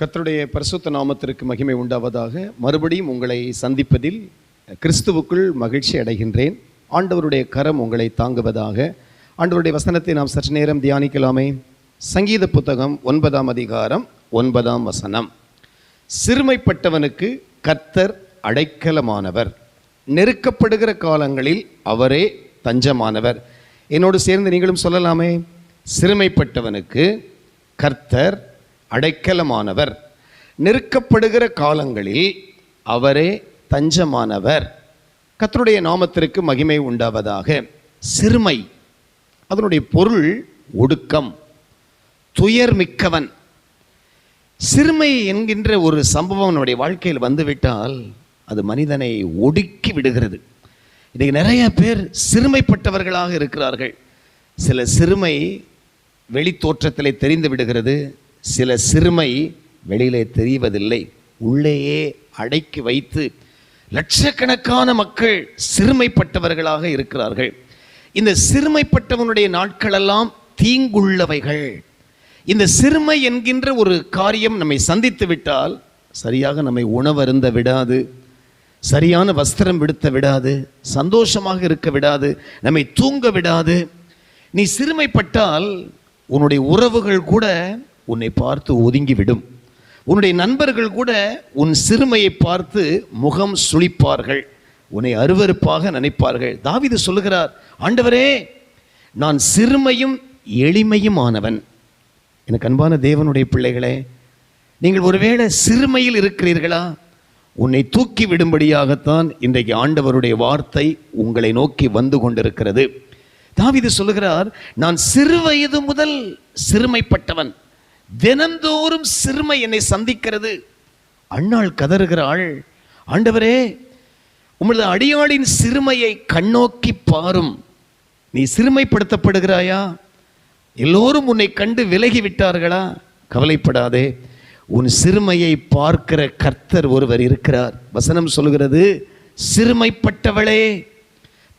கர்த்தருடைய பரிசுத்த நாமத்திற்கு மகிமை உண்டாவதாக. மறுபடியும் உங்களை சந்திப்பதில் கிறிஸ்துவுக்குள் மகிழ்ச்சி அடைகின்றேன். ஆண்டவருடைய கரம் உங்களை தாங்குவதாக. ஆண்டவருடைய வசனத்தை நாம் சற்று நேரம் தியானிக்கலாமே. சங்கீத புத்தகம் ஒன்பதாம் அதிகாரம் ஒன்பதாம் வசனம். சிறுமைப்பட்டவனுக்கு கர்த்தர் அடைக்கலமானவர். நெருக்கப்படுகிற காலங்களில் அவரே தஞ்சமானவர். என்னோடு சேர்ந்து நீங்களும் சொல்லலாமே. சிறுமைப்பட்டவனுக்கு கர்த்தர் அடைக்கலமானவர். நெருக்கப்படுகிற காலங்களில் அவரே தஞ்சமானவர். கத்தருடைய நாமத்திற்கு மகிமை உண்டாவதாக. சிறுமை. அதனுடைய பொருள் ஒடுக்கம். துயர் மிக்கவன். சிறுமை என்கின்ற ஒரு சம்பவம் நம்முடைய வாழ்க்கையில் வந்துவிட்டால் அது மனிதனை ஒடுக்கி விடுகிறது. இன்றைக்கு நிறைய பேர் சிறுமைப்பட்டவர்களாக இருக்கிறார்கள். சில சிறுமை வெளி தோற்றத்திலே தெரிந்து விடுகிறது. சில சிறுமை வெளியிலே தெரிவதில்லை. உள்ளேயே அடக்கி வைத்து லட்சக்கணக்கான மக்கள் சிறுமைப்பட்டவர்களாக இருக்கிறார்கள். இந்த சிறுமைப்பட்டவனுடைய நாட்களெல்லாம் தீங்குள்ளவைகள். இந்த சிறுமை என்கின்ற ஒரு காரியம் நம்மை சந்தித்து விட்டால் சரியாக நம்மை உணவருந்த விடாது. சரியான வஸ்திரம் விடுத்த விடாது. சந்தோஷமாக இருக்க விடாது. நம்மை தூங்க விடாது. நீ சிறுமைப்பட்டால் உன்னுடைய உறவுகள் கூட உன்னை பார்த்து ஒதுங்கிவிடும். உன்னுடைய நண்பர்கள் கூட உன் சிறுமையை பார்த்து முகம் சுழிப்பார்கள் உன்னை அருவருப்பாக நினைப்பார்கள். தாவிது சொல்லுகிறார் ஆண்டவரே நான் சிறுமையும் எளிமையும் ஆனவன் எனக்கு அன்பான தேவனுடைய பிள்ளைகளே நீங்கள் ஒருவேளை சிறுமையில் இருக்கிறீர்களா? உன்னை தூக்கி விடும்படியாகத்தான் இன்றைக்கு ஆண்டவருடைய வார்த்தை உங்களை நோக்கி வந்து கொண்டிருக்கிறது. தாவிது சொல்லுகிறார் நான் சிறு வயது முதல் சிறுமைப்பட்டவன். தினந்தோறும் சிறுமை என்னை சந்திக்கிறது. அண்ணாள் கதறுகிறாள் ஆண்டவரே உமது அடியாளின் சிறுமையை கண்ணோக்கி பாரும். நீ சிறுமைப்படுத்தப்படுகிறாயா? எல்லோரும் உன்னை கண்டு விலகி விட்டார்களா கவலைப்படாதே உன் சிறுமையை பார்க்கிற கர்த்தர் ஒருவர் இருக்கிறார். வசனம் சொல்கிறது சிறுமைப்பட்டவளே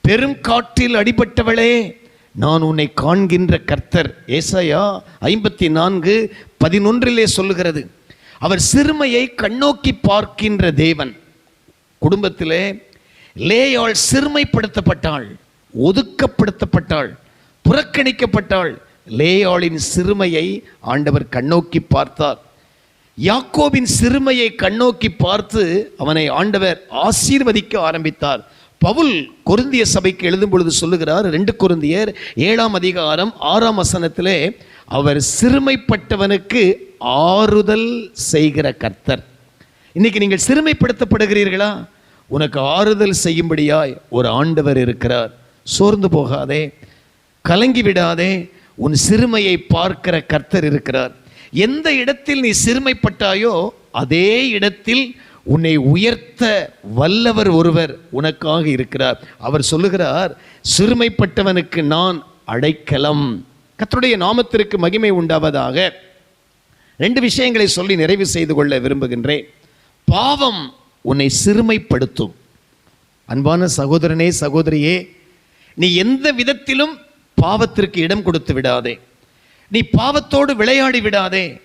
பெரும் காற்றில் அடிபட்டவளே நான் உன்னை காண்கின்ற கர்த்தர் ஏசாயா ஐம்பத்தி நான்கு பதினொன்றிலே சொல்லுகிறது. அவர் சிறுமையை கண்ணோக்கி பார்க்கின்ற தேவன். குடும்பத்திலே லேயாள் சிறுமைப்படுத்தப்பட்டாள் ஒதுக்கப்படுத்தப்பட்டாள் புறக்கணிக்கப்பட்டாள். லேயாளின் சிறுமையை ஆண்டவர் கண்ணோக்கி பார்த்தார். யாக்கோவின் சிறுமையை கண்ணோக்கி பார்த்து அவனை ஆண்டவர் ஆசீர்வதிக்க ஆரம்பித்தார். பவுல் கொருந்திய சபைக்கு எழுதும் பொழுது சொல்லுகிறார் ரெண்டு கொருந்தியர் ஏழாம் அதிகாரம் ஆறாம் வசனத்திலே அவர் சிறுமைப்பட்டவனுக்கு ஆறுதல் செய்கிற கர்த்தர். இன்னைக்கு நீங்கள் சிறுமைப்படுத்தப்படுகிறீர்களா? உனக்கு ஆறுதல் செய்யும்படியாய் ஒரு ஆண்டவர் இருக்கிறார். சோர்ந்து போகாதே. கலங்கி விடாதே. உன் சிறுமையை பார்க்கிற கர்த்தர் இருக்கிறார். எந்த இடத்தில் நீ சிறுமைப்பட்டாயோ அதே இடத்தில் உன்னை உயர்த்த வல்லவர் ஒருவர் உனக்காக இருக்கிறார். அவர் சொல்லுகிறார் சிறுமைப்பட்டவனுக்கு நான் அடைக்கலம். கத்தருடைய நாமத்திற்கு மகிமை உண்டாவதாக. ரெண்டு விஷயங்களை சொல்லி நிறைவு செய்து கொள்ள விரும்புகின்றேன். பாவம் உன்னை சிறுமைப்படுத்தும். அன்பான சகோதரனே சகோதரியே நீ எந்த விதத்திலும் பாவத்திற்கு இடம் கொடுத்து விடாதே. நீ பாவத்தோடு விளையாடி விடாதே.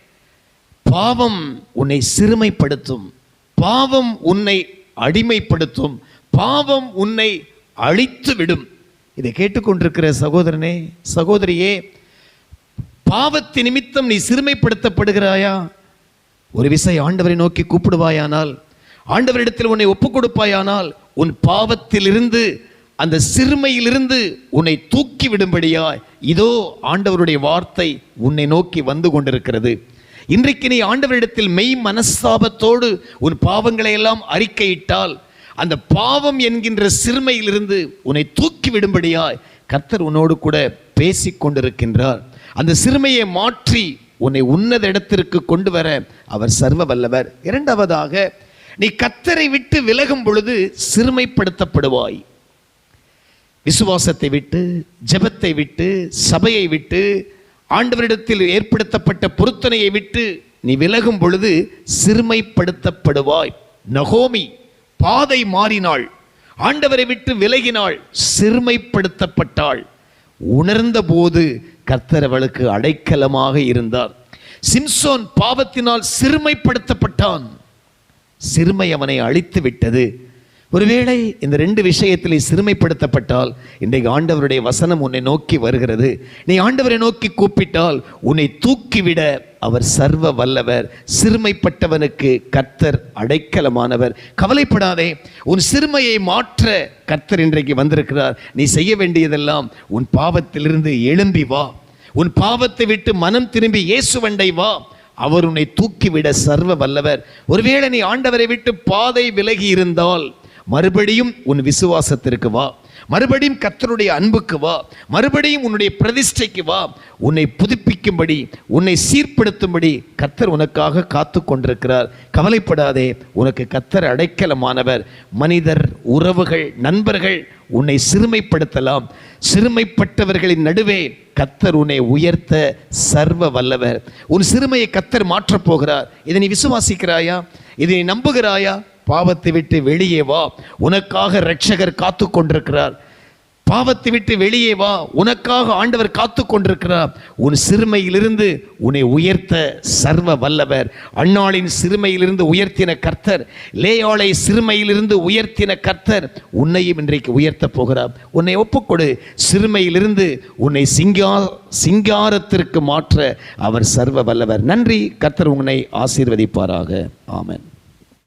பாவம் உன்னை சிறுமைப்படுத்தும். பாவம் உன்னை அடிமைப்படுத்தும் பாவம் உன்னை அழித்து விடும் இதை கேட்டுக்கொண்டிருக்கிற சகோதரனே சகோதரியே பாவத்து நிமித்தம் நீ சிறுமைப்படுத்தப்படுகிறாயா? ஒரு விசை ஆண்டவரை நோக்கி கூப்பிடுவாயானால் ஆண்டவரிடத்தில் உன்னை ஒப்புக் கொடுப்பாயானால் உன் பாவத்திலிருந்து அந்த சிறுமையிலிருந்து உன்னை தூக்கி விடும்படியாய் இதோ ஆண்டவருடைய வார்த்தை உன்னை நோக்கி வந்து கொண்டிருக்கிறது. இன்றைக்கு நீ ஆண்டவரிடத்தில் மெய் மனஸ்தாபத்தோடு உன் பாவங்களை எல்லாம் அறிக்கையிட்டால் அந்த பாவம் என்கின்ற சிறுமையிலிருந்து உன்னை தூக்கி விடும்படியாய் கர்த்தர் உன்னோடு கூட பேசி கொண்டிருக்கின்றார். அந்த சிறுமையை மாற்றி உன்னை உன்னத இடத்திற்கு கொண்டு வர அவர் சர்வ வல்லவர். இரண்டாவதாக நீ கத்தரை விட்டு விலகும் பொழுது சிறுமைப்படுத்தப்படுவாய். விசுவாசத்தை விட்டு ஜெபத்தை விட்டு சபையை விட்டு ஆண்டவரிடத்தில் ஏற்படுத்தப்பட்ட பொருத்தனையை விட்டு நீ விலகும் பொழுது சிறுமைப்படுத்தப்படுவாய். நகோமி பாதை மாறினாள். ஆண்டவரை விட்டு விலகினாள் சிறுமைப்படுத்தப்பட்டாள். உணர்ந்த போது கர்த்தர் அவளுக்கு அடைக்கலமாக இருந்தார். சிம்சோன் பாவத்தினால் சிறுமைப்படுத்தப்பட்டான். சிறுமை அவனை அழித்து விட்டது ஒருவேளை இந்த ரெண்டு விஷயத்திலே சிறுமைப்படுத்தப்பட்டால் இன்றைக்கு ஆண்டவருடைய வசனம் உன்னை நோக்கி வருகிறது. நீ ஆண்டவரை நோக்கி கூப்பிட்டால் உன்னை தூக்கிவிட அவர் சர்வ வல்லவர் சிறுமைப்பட்டவனுக்கு கர்த்தர் அடைக்கலமானவர். கவலைப்படாதே உன் சிறுமையை மாற்ற கர்த்தர் இன்றைக்கு வந்திருக்கிறார். நீ செய்ய வேண்டியதெல்லாம் உன் பாவத்திலிருந்து எழும்பி வா. உன் பாவத்தை விட்டு மனம் திரும்பி இயேசுவண்டை வா. அவர் உன்னை தூக்கிவிட சர்வ வல்லவர். ஒருவேளை நீ ஆண்டவரை விட்டு பாதை விலகி இருந்தால் மறுபடியும் உன் விசுவாசத்திற்கு வா. மறுபடியும் கத்தருடைய அன்புக்கு வா. மறுபடியும் உன்னுடைய பிரதிஷ்டைக்கு வா. உன்னை புதுப்பிக்கும்படி உன்னை சீர்படுத்தும்படி கத்தர் உனக்காக காத்து கொண்டிருக்கிறார். கவலைப்படாதே உனக்கு கத்தர் அடைக்கலமானவர். மனிதர் உறவுகள் நண்பர்கள் உன்னை சிறுமைப்படுத்தலாம். சிறுமைப்பட்டவர்களின் நடுவே கத்தர் உன்னை உயர்த்த சர்வ வல்லவர். உன் சிறுமையை கத்தர் மாற்றப் போகிறார். இதை நீ விசுவாசிக்கிறாயா? இதை நீ நம்புகிறாயா? பாவத்தை விட்டு வெளியே வா. உனக்காக ரட்சகர் காத்து கொண்டிருக்கிறார் பாவத்தை விட்டு வெளியே வா. உனக்காக ஆண்டவர் காத்து கொண்டிருக்கிறார் உன் சிறுமையிலிருந்து உன்னை உயர்த்த சர்வ வல்லவர். அண்ணாளின் சிறுமையிலிருந்து உயர்த்தின கர்த்தர். லேயாளை சிறுமையிலிருந்து உயர்த்தின கர்த்தர். உன்னையும் இன்றைக்கு உயர்த்த போகிறார். உன்னை ஒப்புக்கொடு. சிறுமையிலிருந்து உன்னை சிங்கா சிங்காரத்திற்கு மாற்ற அவர் சர்வ வல்லவர். நன்றி. கர்த்தர் உன்னை ஆசீர்வதிப்பாராக. ஆமன்.